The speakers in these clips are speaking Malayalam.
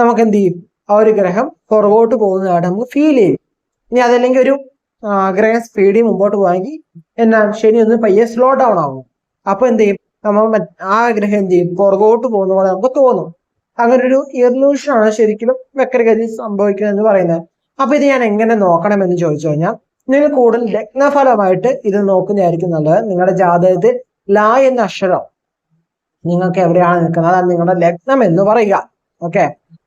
നമുക്ക് എന്ത് ചെയ്യും ആ ഒരു ഗ്രഹം പുറകോട്ട് പോകുന്നതായിട്ട് നമുക്ക് ഫീൽ ചെയ്യും. ഇനി അതല്ലെങ്കിൽ ഒരു ഗ്രഹ സ്പീഡിൽ മുമ്പോട്ട് പോകാമെങ്കിൽ എന്നാ ശനി ഒന്ന് പയ്യെ സ്ലോ ഡൗൺ ആവും. അപ്പൊ എന്ത് ചെയ്യും നമ്മൾ ആ ഗ്രഹം എന്ത് ചെയ്യും പുറകോട്ട് പോകുന്ന പോലെ നമുക്ക് തോന്നും. അങ്ങനെ ഒരു ഇർലൂഷൻ ആണ് ശരിക്കും വക്രഗതി സംഭവിക്കുന്നത് എന്ന് പറയുന്നത്. അപ്പൊ ഇത് ഞാൻ എങ്ങനെ നോക്കണം എന്ന് ചോദിച്ചു കഴിഞ്ഞാൽ നിങ്ങൾ കൂടുതൽ ലഗ്നഫലമായിട്ട് ഇത് നോക്കുന്നതായിരിക്കും നല്ലത്. നിങ്ങളുടെ ജാതകത്തിൽ ലാ എന്ന അക്ഷരം നിങ്ങൾക്ക് എവിടെയാണ് നിൽക്കുന്നത്? അതാണ് നിങ്ങളുടെ ലഗ്നം എന്ന് പറയുക. ഓക്കെ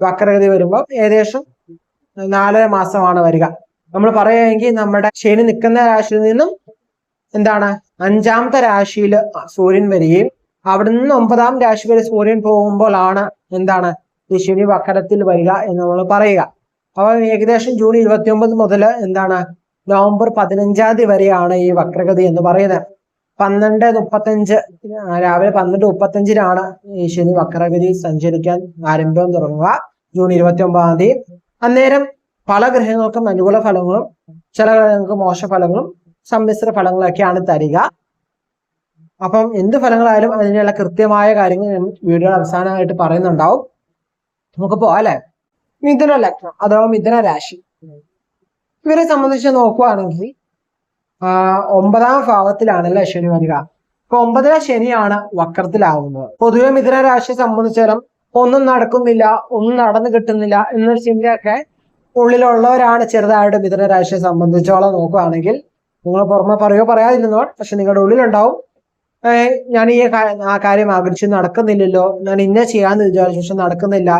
വക്രഗതി വരുമ്പോൾ ഏകദേശം നാലര മാസമാണ് വരിക. നമ്മൾ പറയുകയെങ്കിൽ നമ്മുടെ ശനി നിൽക്കുന്ന രാശിയിൽ നിന്നും എന്താണ്? അഞ്ചാമത്തെ രാശിയിൽ സൂര്യൻ വരികയും അവിടെ നിന്ന് ഒമ്പതാം രാശി വരെ സൂര്യൻ പോകുമ്പോഴാണ് എന്താണ്? ഈ ശനി വക്രത്തിൽ വരിക എന്ന് നമ്മൾ പറയുക. അപ്പൊ ഏകദേശം ജൂൺ ഇരുപത്തി ഒമ്പത് മുതൽ എന്താണ്? നവംബർ പതിനഞ്ചാം തീയതി വരെയാണ് ഈ വക്രഗതി എന്ന് പറയുന്നത്. പന്ത്രണ്ട് മുപ്പത്തഞ്ച് രാവിലെ പന്ത്രണ്ട് മുപ്പത്തഞ്ചിനാണ് ശനി വക്രഗതി സഞ്ചരിക്കാൻ ആരംഭം തുടങ്ങുക. ജൂൺ ഇരുപത്തി ഒമ്പതാം തീയതി. അന്നേരം പല ഗ്രഹങ്ങൾക്കും അനുകൂല ഫലങ്ങളും ചില ഗ്രഹങ്ങൾക്ക് മോശ ഫലങ്ങളും സമ്മിശ്ര ഫലങ്ങളൊക്കെയാണ് തരിക. അപ്പം എന്ത് ഫലങ്ങളായാലും അതിനുള്ള കൃത്യമായ കാര്യങ്ങൾ വീഡിയോ അവസാനമായിട്ട് പറയുന്നുണ്ടാവും. നമുക്ക് പോവാം അല്ലെ? മിഥുന ലഗ്നം അഥവാ മിഥുന രാശി ഇവരെ സംബന്ധിച്ച് നോക്കുവാണെങ്കിൽ ആ ഒമ്പതാം ഭാവത്തിലാണല്ലേ ശനി വരിക. അപ്പൊ ഒമ്പതിലെ ശനിയാണ് വക്രത്തിലാവുന്നത്. പൊതുവെ മിഥുന രാശിയെ സംബന്ധിച്ചിടം ഒന്നും നടക്കുന്നില്ല ഒന്നും നടന്നു കിട്ടുന്നില്ല എന്നൊരു ചിന്തയൊക്കെ ഉള്ളിലുള്ളവരാണ് ചെറുതായിട്ട് മിഥുന രാശിയെ സംബന്ധിച്ചോളം നോക്കുകയാണെങ്കിൽ നിങ്ങൾ പുറമെ പറയോ പറയാതിരുന്നോ പക്ഷെ നിങ്ങളുടെ ഉള്ളിലുണ്ടാവും. ഞാൻ ഈ ആ കാര്യം ആഗ്രഹിച്ച് നടക്കുന്നില്ലല്ലോ ഞാൻ ഇന്ന ചെയ്യാന്ന് വിചാരിച്ചു പക്ഷെ നടക്കുന്നില്ല.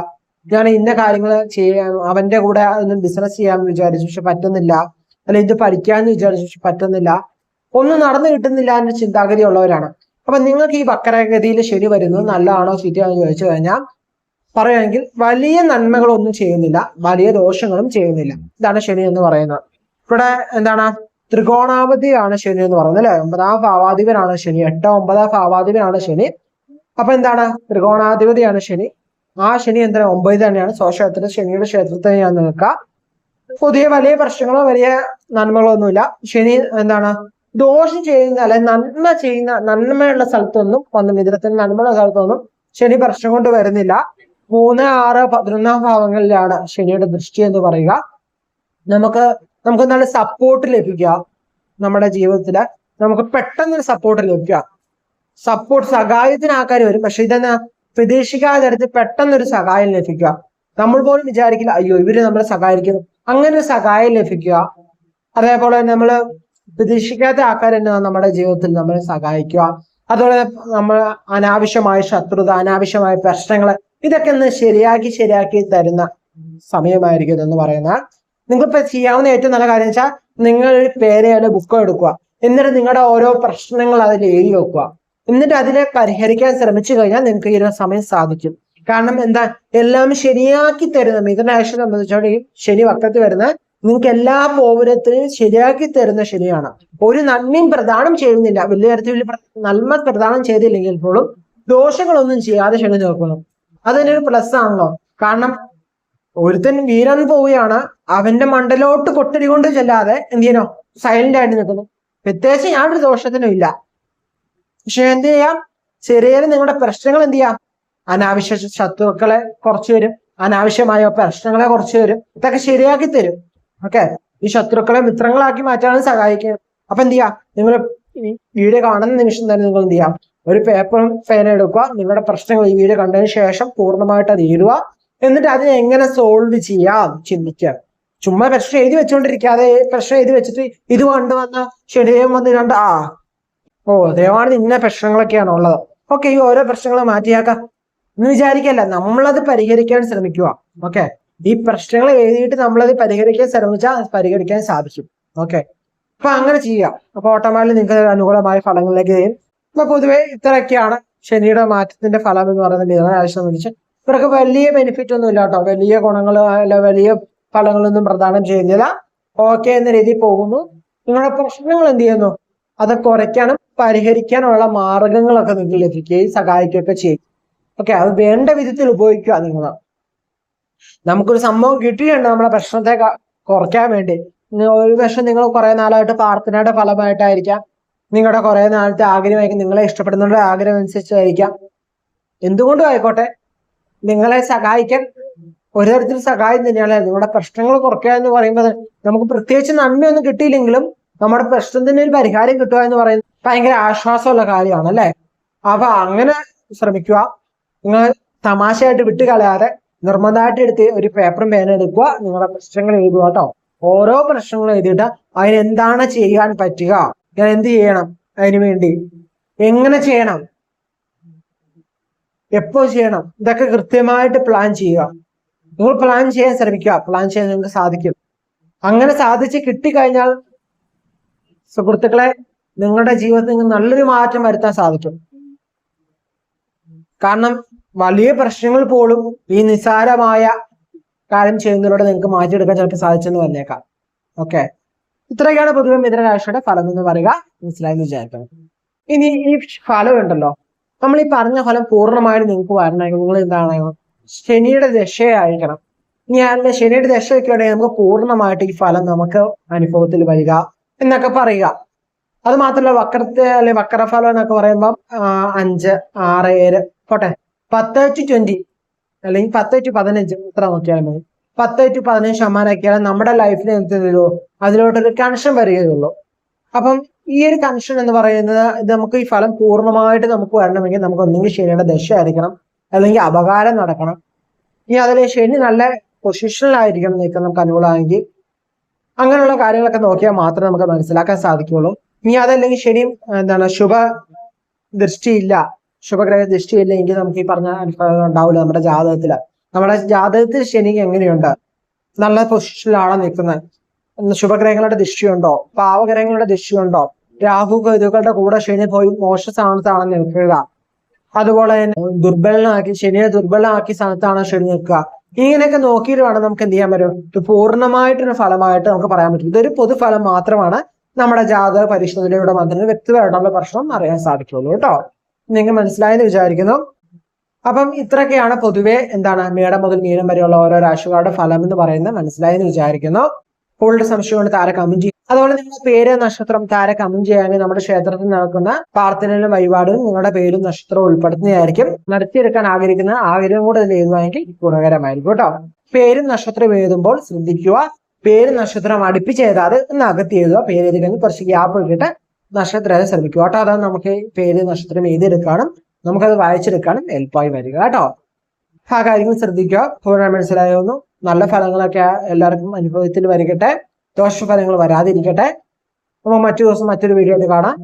ഞാൻ ഇന്ന കാര്യങ്ങൾ ചെയ്യാൻ അവന്റെ കൂടെ ബിസിനസ് ചെയ്യാമെന്ന് വിചാരിച്ചു പക്ഷെ പറ്റുന്നില്ല. അല്ല ഇത് പഠിക്കാന്ന് വിചാരിച്ചു പക്ഷെ പറ്റുന്നില്ല. ഒന്നും നടന്നു കിട്ടുന്നില്ല എന്ന ചിന്താഗതി ഉള്ളവരാണ് അപ്പൊ നിങ്ങൾക്ക് ഈ വക്രഗതിയിൽ ശരി വരുന്നത് നല്ലതാണോ എന്ന് ചോദിച്ചു കഴിഞ്ഞാൽ പറയുകയാണെങ്കിൽ വലിയ നന്മകളൊന്നും ചെയ്യുന്നില്ല വലിയ ദോഷങ്ങളും ചെയ്യുന്നില്ല. ഇതാണ് ശനി എന്ന് പറയുന്നത്. ഇവിടെ എന്താണ്? ത്രികോണാവധിയാണ് ശനി എന്ന് പറയുന്നത് അല്ലെ? ഒമ്പതാം ഭാവാധിപനാണ് ശനി എട്ടോ ഒമ്പതാം ഭാവാധിപനാണ് ശനി. അപ്പൊ എന്താണ്? ത്രികോണാധിപതിയാണ് ശനി. ആ ശനി എന്താണ് ഒമ്പത് തന്നെയാണ്. സ്വക്ഷേത്രത്തിൽ ശനിയുടെ ക്ഷേത്രത്തിൽ ഞാൻ നിൽക്കുക പുതിയ വലിയ പ്രശ്നങ്ങളോ വലിയ നന്മകളോ ഒന്നുമില്ല ശനി എന്താണ്? ദോഷം ചെയ്യുന്ന അല്ലെ നന്മ ചെയ്യുന്ന നന്മയുള്ള സ്ഥലത്തൊന്നും വന്ന് മിഥുനത്തിന് നന്മയുള്ള സ്ഥലത്തൊന്നും ശനി പ്രശ്നം കൊണ്ട് വരുന്നില്ല. മൂന്ന് ആറ് പതിനൊന്നാം ഭാവങ്ങളിലാണ് ശനിയുടെ ദൃഷ്ടി എന്ന് പറയുക. നമുക്ക് നമുക്ക് നല്ല സപ്പോർട്ട് ലഭിക്കുക നമ്മുടെ ജീവിതത്തിൽ നമുക്ക് പെട്ടെന്നൊരു സപ്പോർട്ട് ലഭിക്കുക. സപ്പോർട്ട് സഹായത്തിന് ആൾക്കാർ വരും. പക്ഷെ ഇതെന്നാ പ്രതീക്ഷിക്കാതെ തരത്തിൽ പെട്ടെന്നൊരു സഹായം ലഭിക്കുക. നമ്മൾ പോലും വിചാരിക്കില്ല അയ്യോ ഇവർ നമ്മളെ സഹായിക്കുന്നു. അങ്ങനെ സഹായം ലഭിക്കുക. അതേപോലെ നമ്മൾ പ്രതീക്ഷിക്കാത്ത ആൾക്കാർ തന്നെ നമ്മുടെ ജീവിതത്തിൽ നമ്മളെ സഹായിക്കുക. അതുപോലെ നമ്മൾ അനാവശ്യമായ ശത്രുത അനാവശ്യമായ പ്രശ്നങ്ങൾ ഇതൊക്കെ ഒന്ന് ശരിയാക്കി ശരിയാക്കി തരുന്ന സമയമായിരിക്കും എന്ന് പറയുന്ന നിങ്ങളിപ്പോ ചെയ്യാവുന്ന ഏറ്റവും നല്ല കാര്യം വെച്ചാൽ നിങ്ങൾ പേരെ പേരയോ ബുക്ക് എടുക്കുക. എന്നിട്ട് നിങ്ങളുടെ ഓരോ പ്രശ്നങ്ങൾ അതിൽ എഴുതി വെക്കുക. എന്നിട്ട് അതിനെ പരിഹരിക്കാൻ ശ്രമിച്ചു കഴിഞ്ഞാൽ നിങ്ങൾക്ക് ഈ ഒരു സമയം സാധിക്കും. കാരണം എന്താ? എല്ലാം ശരിയാക്കി തരുന്ന സംബന്ധിച്ചോടെ ഈ ശനി വക്കത്ത് വരുന്ന നിങ്ങൾക്ക് എല്ലാ പോപുരത്തിനും ശരിയാക്കി തരുന്ന ശനിയാണ്. ഒരു നന്മയും പ്രദാനം ചെയ്യുന്നില്ല. വലിയ തരത്തിൽ നന്മ പ്രദാനം ചെയ്തില്ലെങ്കിൽ പോലും ദോഷങ്ങളൊന്നും ചെയ്യാതെ ശനി നോക്കണം. അതിന് ഒരു പ്ലസ് ആണല്ലോ. കാരണം ഒരുത്തൻ വീരൻ പോവുകയാണ് അവന്റെ മണ്ഡലോട്ട് കൊട്ടടി കൊണ്ട് ചെല്ലാതെ എന്ത് ചെയ്യണോ? സൈലന്റ് ആയിട്ട് നിൽക്കുന്നു. പ്രത്യേകിച്ച് ഞാനൊരു ദോഷത്തിനും ഇല്ല. പക്ഷെ എന്ത് ചെയ്യാം? ചെറിയ നിങ്ങളുടെ പ്രശ്നങ്ങൾ എന്ത് ചെയ്യാം? അനാവശ്യ ശത്രുക്കളെ കുറച്ചു തരും അനാവശ്യമായ പ്രശ്നങ്ങളെ കുറച്ചു തരും ഇതൊക്കെ ശരിയാക്കി തരും. ഓക്കെ? ഈ ശത്രുക്കളെ മിത്രങ്ങളാക്കി മാറ്റാനും സഹായിക്കും. അപ്പൊ എന്ത് ചെയ്യാം? നിങ്ങൾ വീഡിയോ കാണുന്ന നിമിഷം തന്നെ നിങ്ങൾ എന്ത് ചെയ്യാം? ഒരു പേപ്പറും പേന എടുക്കുക. നിങ്ങളുടെ പ്രശ്നങ്ങൾ ഈ വീഡിയോ കണ്ടതിന് ശേഷം പൂർണമായിട്ട് അത് എന്നിട്ട് അതിനെ എങ്ങനെ സോൾവ് ചെയ്യാം? ചിന്തിക്കുക. ചുമ്മാ പ്രശ്നം എഴുതി വെച്ചുകൊണ്ടിരിക്കാതെ പ്രശ്നം എഴുതി വെച്ചിട്ട് ഇത് കണ്ടു വന്ന വന്ന് കണ്ട് ആ. ഓ ദയവാണ് ഇന്ന പ്രശ്നങ്ങളൊക്കെയാണ് ഉള്ളത് ഓക്കെ ഈ ഓരോ പ്രശ്നങ്ങൾ മാറ്റിയാക്കാം. എന്ന് വിചാരിക്കല്ല. നമ്മളത് പരിഹരിക്കാൻ ശ്രമിക്കുക. ഓക്കെ ഈ പ്രശ്നങ്ങൾ എഴുതിയിട്ട് നമ്മളത് പരിഹരിക്കാൻ ശ്രമിച്ചാൽ പരിഹരിക്കാൻ സാധിക്കും. ഓക്കെ അപ്പൊ അങ്ങനെ ചെയ്യാം. അപ്പൊ ഓട്ടോമാറ്റിക് നിങ്ങൾക്ക് അനുകൂലമായ ഫലങ്ങളിലേക്ക് ചെയ്യും അപ്പൊ പൊതുവെ ഇത്രയൊക്കെയാണ് ശനിയുടെ മാറ്റത്തിന്റെ ഫലം എന്ന് പറയുന്നത് മിഥുനരാശി സംബന്ധിച്ച്. ഇവർക്ക് വലിയ ബെനിഫിറ്റ് ഒന്നും ഇല്ല കേട്ടോ. വലിയ ഗുണങ്ങൾ അല്ല വലിയ ഫലങ്ങളൊന്നും പ്രദാനം ചെയ്യുന്നില്ല. ഓക്കെ എന്ന രീതിയിൽ പോകുന്നു. നിങ്ങളുടെ പ്രശ്നങ്ങൾ എന്ത് ചെയ്യുന്നു? അത് കുറയ്ക്കാനും പരിഹരിക്കാനുള്ള മാർഗങ്ങളൊക്കെ നിങ്ങൾ ലഭിക്കുകയും സഹായിക്കുകയൊക്കെ ചെയ്യും. ഓക്കെ അത് വേണ്ട വിധത്തിൽ ഉപയോഗിക്കുക നിങ്ങൾ നമുക്കൊരു സംഭവം കിട്ടിയിട്ടുണ്ട് നമ്മുടെ പ്രശ്നത്തെ കുറയ്ക്കാൻ വേണ്ടി. ഒരു പക്ഷെ നിങ്ങൾ കുറെ നാളായിട്ട് പ്രാർത്ഥനയുടെ ഫലമായിട്ടായിരിക്കാം. നിങ്ങളുടെ കുറെ നാളത്തെ ആഗ്രഹമായിരിക്കും. നിങ്ങളെ ഇഷ്ടപ്പെടുന്നവരുടെ ആഗ്രഹം അനുസരിച്ചായിരിക്കാം. എന്തുകൊണ്ടും ആയിക്കോട്ടെ? നിങ്ങളെ സഹായിക്കാൻ ഒരു തരത്തിൽ സഹായം തന്നെയാണ്. നിങ്ങളുടെ പ്രശ്നങ്ങൾ കുറയ്ക്കുക എന്ന് പറയുമ്പോൾ നമുക്ക് പ്രത്യേകിച്ച് നന്മയൊന്നും കിട്ടിയില്ലെങ്കിലും നമ്മുടെ പ്രശ്നത്തിന് ഒരു പരിഹാരം കിട്ടുക എന്ന് പറയുന്നത് ഭയങ്കര ആശ്വാസമുള്ള കാര്യമാണ് അല്ലെ അപ്പൊ അങ്ങനെ ശ്രമിക്കുക. നിങ്ങൾ തമാശയായിട്ട് വിട്ടുകളയാതെ നിർബന്ധമായിട്ട് എടുത്ത് ഒരു പേപ്പറും പേന എടുക്കുക. നിങ്ങളുടെ പ്രശ്നങ്ങൾ എഴുതുക കേട്ടോ. ഓരോ പ്രശ്നങ്ങളും എഴുതിയിട്ട് അതിന് എന്താണ് ചെയ്യാൻ പറ്റുക? ഞാൻ എന്ത് ചെയ്യണം അതിനു വേണ്ടി? എങ്ങനെ ചെയ്യണം? എപ്പോ ചെയ്യണം? ഇതൊക്കെ കൃത്യമായിട്ട് പ്ലാൻ ചെയ്യുക. നിങ്ങൾ പ്ലാൻ ചെയ്യാൻ ശ്രമിക്കുക. പ്ലാൻ ചെയ്യാൻ നിങ്ങൾക്ക് സാധിക്കും. അങ്ങനെ സാധിച്ച് കിട്ടിക്കഴിഞ്ഞാൽ സുഹൃത്തുക്കളെ നിങ്ങളുടെ ജീവിതത്തിൽ നിങ്ങൾ നല്ലൊരു മാറ്റം വരുത്താൻ സാധിക്കും. കാരണം വലിയ പ്രശ്നങ്ങൾ പോലും ഈ നിസാരമായ കാര്യം ചെയ്യുന്നതിലൂടെ നിങ്ങൾക്ക് മാറ്റിയെടുക്കാൻ ചിലപ്പോൾ സാധിച്ചെന്ന് വന്നേക്കാം. ഓക്കെ ഇത്രയൊക്കെയാണ് പൊതുവെ മിഥുനരാശിയുടെ ഫലം എന്ന് പറയുക. മനസ്സിലായെന്ന് വിചാരിക്കണം ഇനി ഈ ഫലം ഉണ്ടല്ലോ. നമ്മൾ ഈ പറഞ്ഞ ഫലം പൂർണമായിട്ട് നിങ്ങൾക്ക് വരണമെങ്കിൽ നിങ്ങൾ എന്താണ്? ശനിയുടെ ദശയായിരിക്കണം. ഇനി അതിന്റെ ശനിയുടെ ദശയൊക്കെ ഉണ്ടെങ്കിൽ നമുക്ക് പൂർണമായിട്ട് ഈ ഫലം നമുക്ക് അനുഭവത്തിൽ വരിക എന്നൊക്കെ പറയുക. അത് മാത്രമല്ല വക്രത്തെ അല്ലെ വക്രഫലം എന്നൊക്കെ പറയുമ്പോൾ അഞ്ച് ആറ് ഏഴ് പോട്ടെ. പത്ത് ടു ട്വന്റി അല്ലെങ്കിൽ പത്ത് ടു പതിനഞ്ച് ഇത്ര നോക്കിയാൽ മതി. പത്ത് ടു പതിനഞ്ച് ശതമാനമൊക്കെയാണ് നമ്മുടെ ലൈഫിൽ എന്ത് ചെയ്തോ അതിലോട്ടൊരു കണക്ഷൻ വരികയുള്ളൂ അപ്പം ഈ ഒരു കണക്ഷൻ എന്ന് പറയുന്നത് നമുക്ക് ഈ ഫലം പൂർണമായിട്ട് നമുക്ക് വരണമെങ്കിൽ നമുക്ക് ഒന്നെങ്കിൽ ശനിയുടെ ദശ ആയിരിക്കണം അല്ലെങ്കിൽ അപകാരം നടക്കണം. ഇനി അതിൽ ശനി നല്ല പൊസിഷനിലായിരിക്കണം നിൽക്കാൻ നമുക്ക് അനുകൂലമാണെങ്കിൽ അങ്ങനെയുള്ള കാര്യങ്ങളൊക്കെ നോക്കിയാൽ മാത്രമേ നമുക്ക് മനസ്സിലാക്കാൻ സാധിക്കുള്ളൂ ഇനി അതല്ലെങ്കിൽ ശനി എന്താണ് ശുഭ ദൃഷ്ടിയില്ല ശുഭഗ്രഹ ദൃഷ്ടി ഇല്ലെങ്കിൽ നമുക്ക് ഈ പറഞ്ഞ അനുഭവങ്ങൾ ഉണ്ടാവില്ല നമ്മുടെ ജാതകത്തിൽ. നമ്മുടെ ജാതകത്തിൽ ശനി എങ്ങനെയുണ്ട്? നല്ല പൊസിഷനിലാണോ നിൽക്കുന്നത്? ശുഭഗ്രഹങ്ങളുടെ ദൃഷ്ടിയുണ്ടോ? പാവഗ്രഹങ്ങളുടെ ദൃഷ്ടിയുണ്ടോ? രാഹു കേതുക്കളുടെ കൂടെ ശനി പോയി മോശ സ്ഥാനത്താണ് നിൽക്കുക. അതുപോലെ തന്നെ ദുർബലനാക്കി ശനിയെ ദുർബലമാക്കിയ സ്ഥാനത്താണ് ശനി നിൽക്കുക. ഇങ്ങനെയൊക്കെ നോക്കിയിട്ട് വേണം നമുക്ക് എന്ത് ചെയ്യാൻ പറ്റും? ഇത് പൂർണമായിട്ടൊരു ഫലമായിട്ട് നമുക്ക് പറയാൻ പറ്റും. ഇതൊരു പൊതുഫലം മാത്രമാണ് നമ്മുടെ ജാതക പരിശോധനയുടെ മാത്രമേ വ്യക്തിപരമായിട്ടുള്ള പ്രശ്നം അറിയാൻ സാധിക്കുള്ളൂ കേട്ടോ. നിങ്ങൾ മനസ്സിലായെന്ന് വിചാരിക്കുന്നു. അപ്പം ഇത്രയൊക്കെയാണ് പൊതുവെ എന്താണ് മേടം മുതൽ മീനം വരെയുള്ള ഓരോ രാശികളുടെ ഫലം എന്ന് പറയുന്നത് മനസ്സിലായെന്ന് വിചാരിക്കുന്നു. കൂടുതൽ സംശയമുണ്ട് താര കമന്റ് അതുപോലെ നിങ്ങളുടെ പേര് നക്ഷത്രം താര കമന്റ് ചെയ്യാമെങ്കിൽ നമ്മുടെ ക്ഷേത്രത്തിൽ നടക്കുന്ന പ്രാർത്ഥനയിലും വഴിപാടും നിങ്ങളുടെ പേരും നക്ഷത്രവും ഉൾപ്പെടുത്തുന്നതായിരിക്കും. നടത്തിയെടുക്കാൻ ആഗ്രഹിക്കുന്ന ആഗ്രഹം കൂടെ എഴുതുവാണെങ്കിൽ ഗുണകരമായിരിക്കും കേട്ടോ. പേരും നക്ഷത്രം എഴുതുമ്പോൾ ശ്രദ്ധിക്കുക. പേര് നക്ഷത്രം അടുപ്പിച്ച് എഴുതാതെ ഒന്ന് അകത്തി എഴുതുക. പേര് എഴുതി കഴിഞ്ഞ് കുറച്ച് ഗ്യാപ്പ് ഇട്ടിട്ട് നക്ഷത്രം ശ്രമിക്കും കേട്ടോ. അതാണ് നമുക്ക് പേര് നക്ഷത്രം എഴുതിയെടുക്കാനും നമുക്കത് വായിച്ചെടുക്കാനും എളുപ്പമായി വരിക കേട്ടോ. ആ കാര്യങ്ങൾ ശ്രദ്ധിക്കുക. പൂർണ മനസ്സിലായിരുന്നു നല്ല ഫലങ്ങളൊക്കെ എല്ലാവർക്കും അനുഭവത്തിൽ വരികട്ടെ. ദോഷഫലങ്ങൾ വരാതിരിക്കട്ടെ. അപ്പോൾ മറ്റു ദിവസം മറ്റൊരു വീഡിയോ ആയിട്ട് കാണാം.